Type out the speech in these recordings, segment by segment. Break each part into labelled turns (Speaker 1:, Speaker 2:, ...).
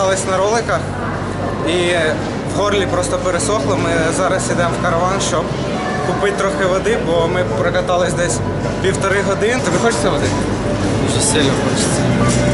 Speaker 1: Ми покатались на роликах і в горлі просто пересохло. Ми зараз йдемо в караван, щоб купити трохи води, бо ми прокатались десь півтори години. Тобі хочеться води?
Speaker 2: Дуже сильно хочеться.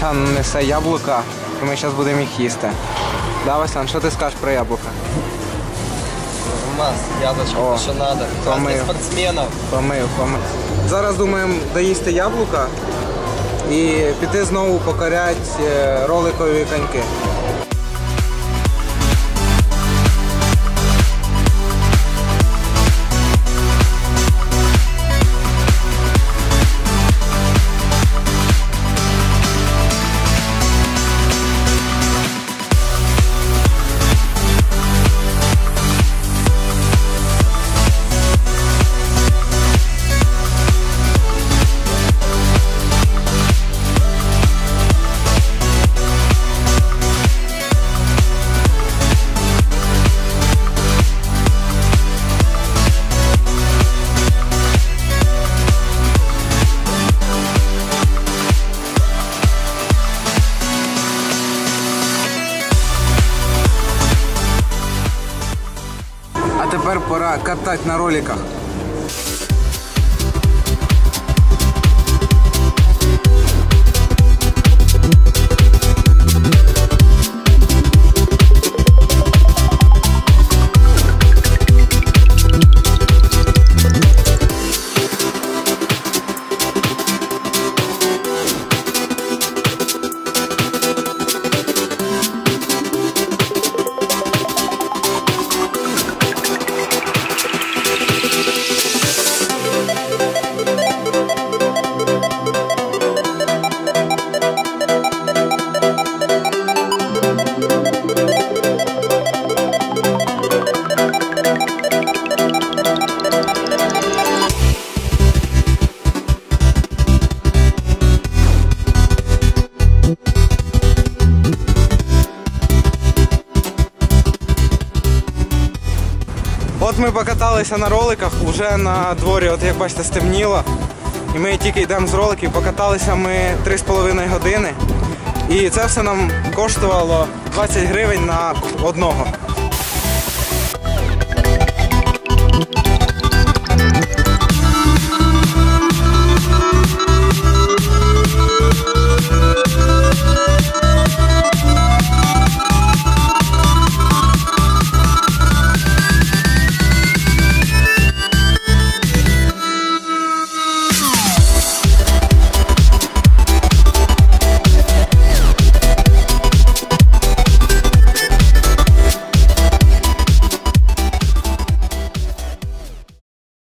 Speaker 1: Васян несе яблука, і ми зараз будемо їх їсти. Да, Васян, що ти скажеш про яблука?
Speaker 2: Мас, яблочко,
Speaker 1: О,
Speaker 2: то, що треба.
Speaker 1: Помив.
Speaker 2: Спортсменов.
Speaker 1: Помив, помив. Зараз думаємо доїсти яблука і піти знову покоряти е, роликові коньки. Тепер пора катати на роликах. От ми покаталися на роликах, вже на дворі, от як бачите, стемніло. І ми тільки йдемо з роликів. Покаталися ми 3,5 години. І це все нам коштувало 20 гривень на одного.